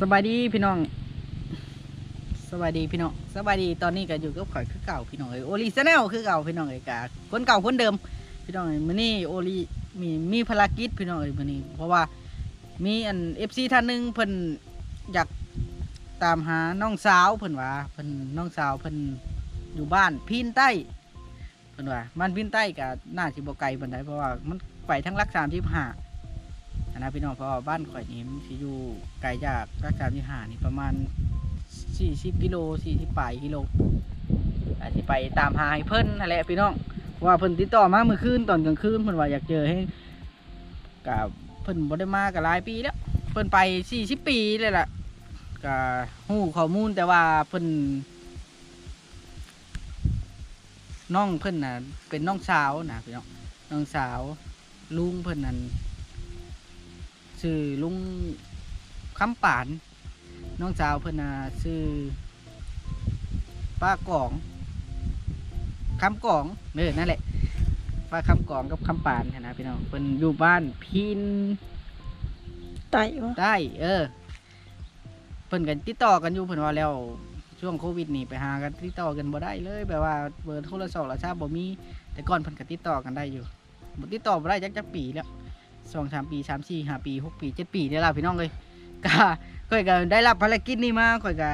สบายดีพี่น้อง สบายดีพี่น้อง สบายดีตอนนี้ก็อยู่กับข่อยคือเก่าพี่น้องเอ้ยโอลีแนลคือเก่าพี่น้องเอ้ยกาคนเก่าคนเดิม พี่น้องเอ้ยมื้อนี้โอลีมีมีภารกิจพี่น้องเอ้ยมื้อนี้ เพราะว่ามีอัน FC ท่านหนึงเพิ่นอยากตามหาน้องสาวเพิ่นว่าเพิ่นน้องสาวเพิ่นอยู่บ้านพินใต้เพิ่นว่าบ้านพินใต้ก็น่าสิบ่ไกลปานใดเพราะว่ามันไปทั้งรัก35อั นะพี่น้องเพราะว่าบ้านข่อยนี่มันสิอยู่ไกลจากรัก35นี่ประมาณ40กิโล40ปลายกิโลอาจสิไปตามหาให้เพิ่นนั่นแหละพี่น้องว่าเพิ่นติดต่อมาเมื่อคืนตอนกลางคืนเพิ่นว่าอยากเจอให้กับเพิ่นบ่ได้มาก็หลายปีแล้ว เพิ่นไป40ปีเลยล่ะก็ฮู้ข้อมูลแต่ว่าเพิ่นน้องเพิ่นน่ะเป็นน้องสาวนะพี่น้องน้องสาวลุงเพิ่นนั่น ชื่อลุงคำปาน น้องสาวเพิ่นน่ะชื่อป้ากองคำกองเออนั่นแหละป้าคำกองกับคำปานนะพี่น้องเพิ่นอยู่บ้านพินไต่วะได้เออ เพิ่นกันติดต่อกันอยู่เพิ่นว่าแล้วช่วงโควิดนี่ไปหากันติดต่อกันบ่ได้เลยแบบว่าเบอร์โทรศัพท์ราชาบ่มี แต่ก่อนเพิ่นก็ติดต่อกันได้อยู่บ่ติดต่อบ่ได้จักจักปีแล้ว สองสามปีสามสี่ห้าปีหกปีเจ็ดปีนี่ล่ะพี่น้องเลยก็ค่อยก็ได้รับภารกิจนี้มาค่อยก็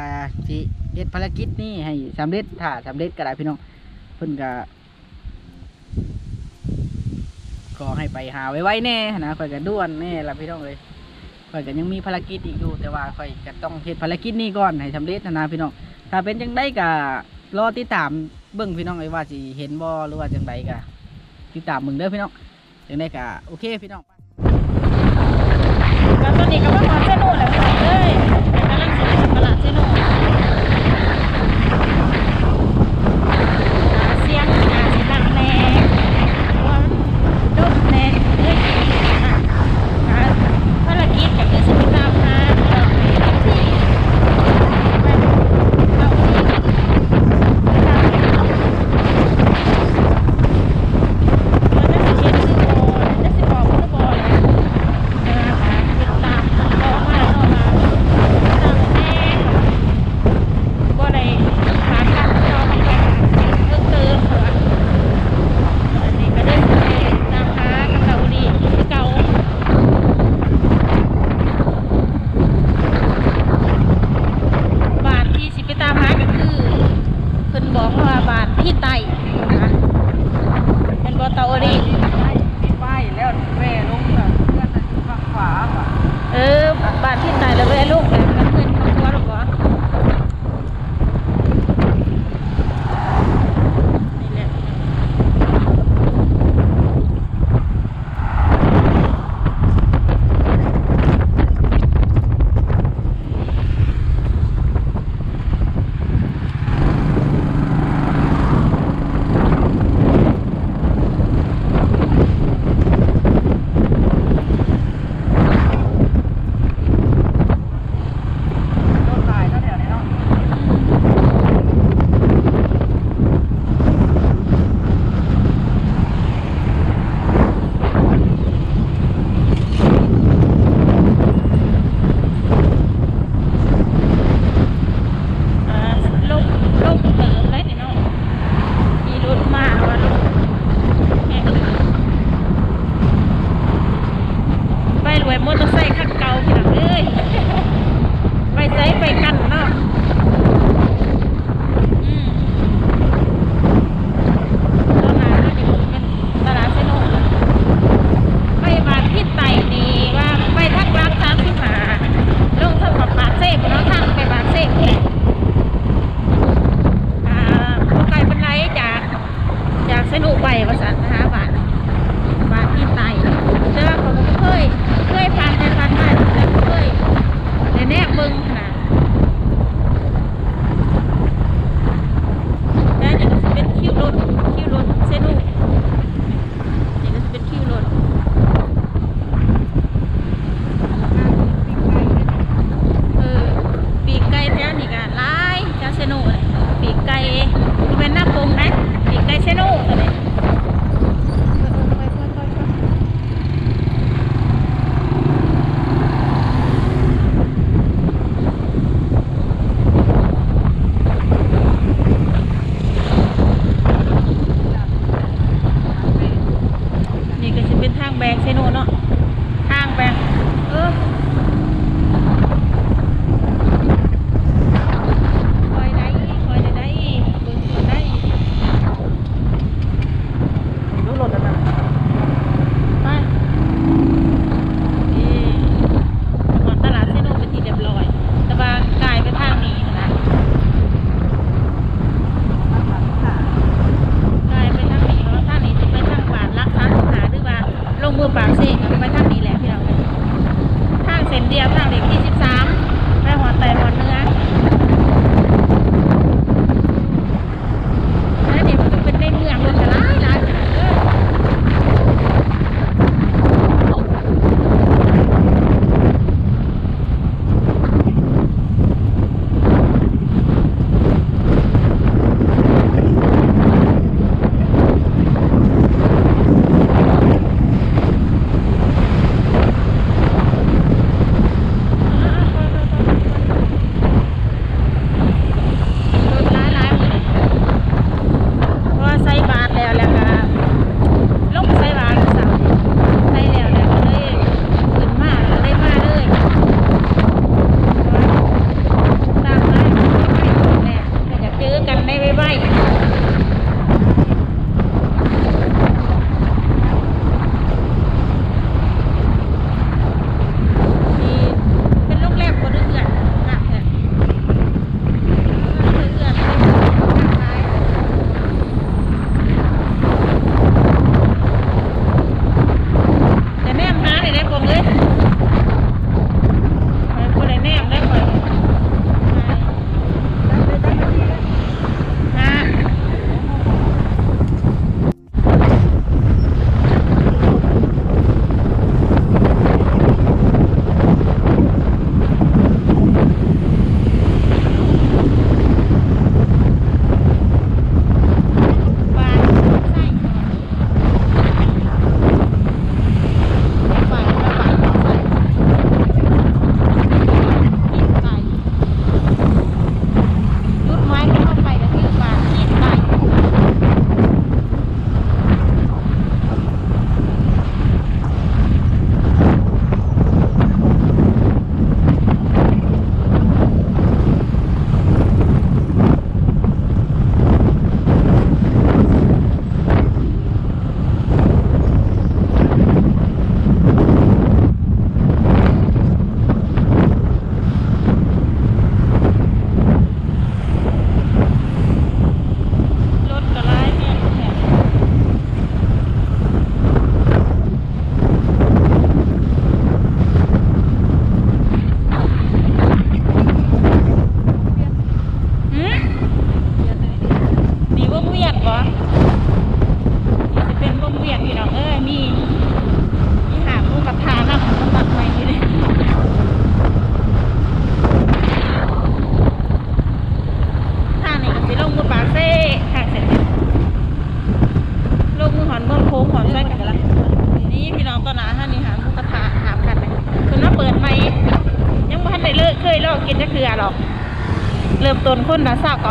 สิเฮ็ดภารกิจนี้ให้สำเร็จถ้าสำเร็จก็ได้พี่น้องเพิ่นก็ขอให้ไปหาไว้ๆแน่นะค่อยก็ด่วนแน่ล่ะพี่น้องเลยข่อยก็ยังมีภารกิจอีกอยู่ แต่ว่าข่อยก็ต้องเฮ็ดภารกิจนี้ก่อนให้สำเร็จนะนะพี่น้องถ้าเป็นจังได้ก็รอติดตามเบิ่งพี่น้องไอ้ว่าสิเห็นบ่หรือว่าจังไดก็ติดตามมึงเด้อพี่น้องจังได้ก็โอเคพี่น้อง แล้วตอนนี้ก็มาขอเซโน่นแล้ว บอกว่าบาทที่ไตเป็นบอตอรีป้ายแล้วแม่ลงเพื่อนทางขวาเออบาทที่ไตแล้วแม่ลูกเลย โน่ปีกไก่เป็นหน้าปงนะปีกไก่เซนูตัวนี้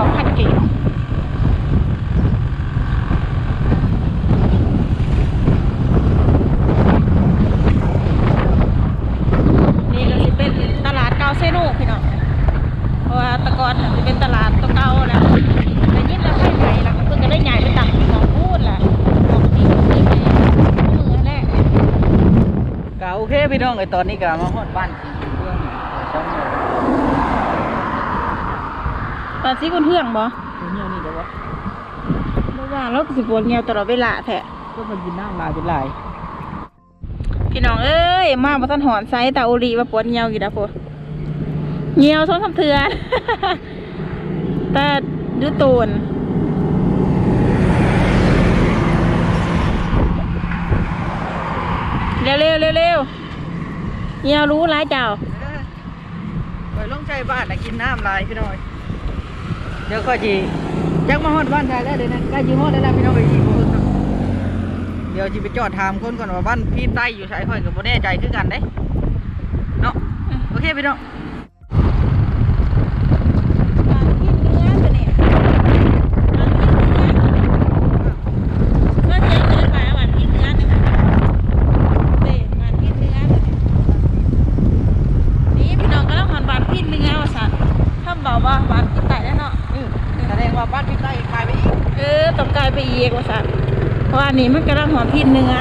คนละสาวเก่าพันกีบนี่ก็สิเป็นตลาดเก่าเซโนพี่น้องเพราะว่าแตะกอนน่ะจะเป็นตลาดตัวเก่าแล้วแต่ยิ่งเราไปไปแล้วก็เพิ่งก็ได้ใหญ่ไปตั้งที่หมองพูดแหละหมองที่ที่ไปมือแรกก็โอเคพี่น้องไอ้ตอนนี้ก็มาฮอดบ้านสีเรื่องช่องเนี่ย ตอนที่คุณเทื่องบ่ตัวเนี้ยนี่เดี๋ยววะบ่ว่าเราก็สิปวดเงียวตลอดเวลาแท้ก็มันกินน้ำลายเป็นลายพี่น้องเอ้ยมาบ่ทันหอนไซแต่โอรีว่าปวดเงียวอยู่นะพ่อเงียวสองสามเทือนแต่ดูตูนเร็วเร็วเร็วเร็วเงียวรู้ร้ายเจ้าไปลงใจบ้านนะกินน้ำลายพี่น้อย เดี๋ยวก็จีจักมาฮอดบ้านไทยแล้วเดี๋ยวนะใกล้จีฮอดแล้วนะพี่น้องไปอีกบ่เพิ่งครับเดี๋ยวจีไปจอดถามคนก่อนว่าบ้านพี่ใต้อยู่ใช้ค่อยกับโบแน่ใจคือกันเด้เนาะโอเคพี่น้อง หวานพิษเนื้อตัวเนี่ยหวานพิษเนื้อก็เจ๊เกินไปหวานพิษเนื้อเนี่ยเด็หวานพิษเนื้อตัวเนี่ยนี่พี่น้องก็ต้องหวานหวานพิษเนื้อว่าสัตว์ถ้าบอกว่าหวานพิษไตแล้วเนาะ อืมแสดงว่าบ้านพี่ใต้ขายไปอีก เออต้องกลายไปอีกว่าสัตว์เพราะว่าอั นี้มันกำลังหวานพิษเนื้อ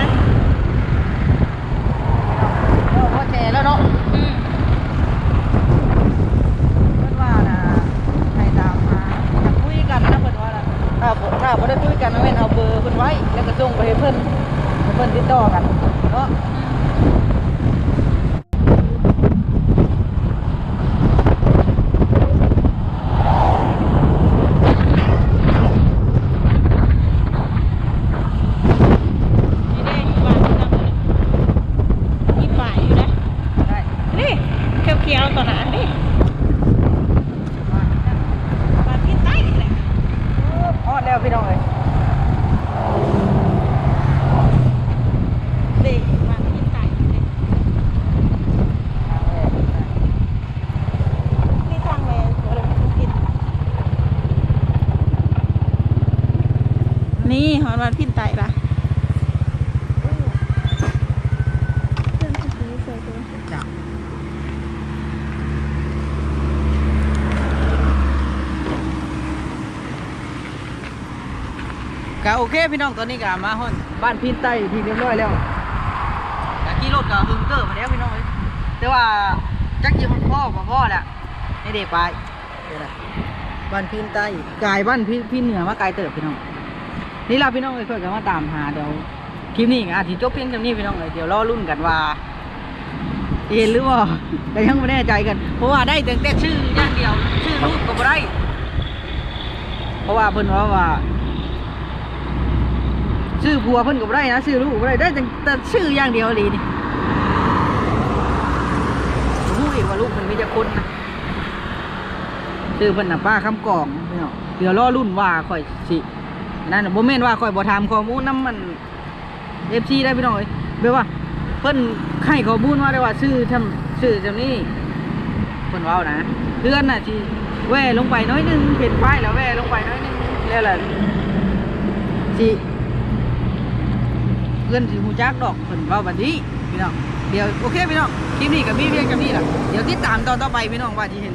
พ่อแก่แล้วเนาะ อืม เพื่อนว่านะให้ตามมาจะคุยกันนะเพื่อนว่านะถ้าบ่ถ้าบ่ได้คุยกันเอาเว้นเอาเบอร์เพื่อนไว้ แล้วก็ส่งไปให้เพื่อนให้เพื่อนติดต่อกันเนาะ นี่ได้หวานจังเลยมีฝ่ายอยู่นะ ได้ นี่เขียวๆตัวนั้นนี่ มา หวานพิษไตแหละ ฮอดแล้วพี่น้องเอ้ย นี่หวานพิษไตเนี่ยนี่ทางแม่หัวเราพิษนี่หอนหวานพิษไตล่ะ จ้ะก็โอ เคพี่น้องตอนนี้ก็มาฮอดบ้านพี่ใต้ที่เรียบร้อยแล้วกะขี่รถก็หึงเกิดมาแล้วพี่น้องเอ้ยแต่ว่าจักยิมันพ่อมาพ่อแหละนี่เด็กไปบ้านพี่ใต้กายบ้านพี่พี่เหนือมาไกลเติบพี่น้องนี่เราพี่น้องเอ้ยเพื่อนกันมาตามหาเดี๋ยวคลิปนี้ก็อาจจะจบเพียงเท่านี้พี่น้องเอ้ยเดี๋ยวรอรุ่นกันว่าเห็นหรือเปล่าแต่ยังไม่แน่ใจกัน เพราะว่าได้แต่แต่ชื่ออย่างเดียว ชื่อลูกก็ไม่ได้ เพราะว่าเพิ่นว่าว่า ชื่อผัวเพิ่นก็บ่ได้นะชื่อลูกก็บ่ได้ได้แต่แต่ชื่ออย่างเดียวเลยนี่รู้อีกว่าลูกมันมีแต่คนนะชื่อเพิ่นน่ะป้าคำกองพี่น้องเดี๋ยวรอรุ่นว่าค่อยสินั่นน่ะบ่แม่นว่าค่อยบ่ถามข้อมูลนํมัน FC ได้พี่น้องเอ้ยแปลว่า เพิ่นให้ข้อมูลว่าได้ว่าชื่อทำชื่อจำนี้เพิ่นเว้านะเพื่อนน่ะสิแว่ลงไปน้อยนึงเห็นป้ายแล้วแว่ลงไปน้อยนึงแล้วล่ะสิ พื่อนสิฮู้จักดอกเพิ่นเว้าบัดนี้พี่น้องเดี๋ยวโอเคพี่น้องคลิปนี้ก็มีเพียงแค่นี้ล่ะเดี๋ยวติดตามตอนต่อไปพี่น้องว่าที่เห็น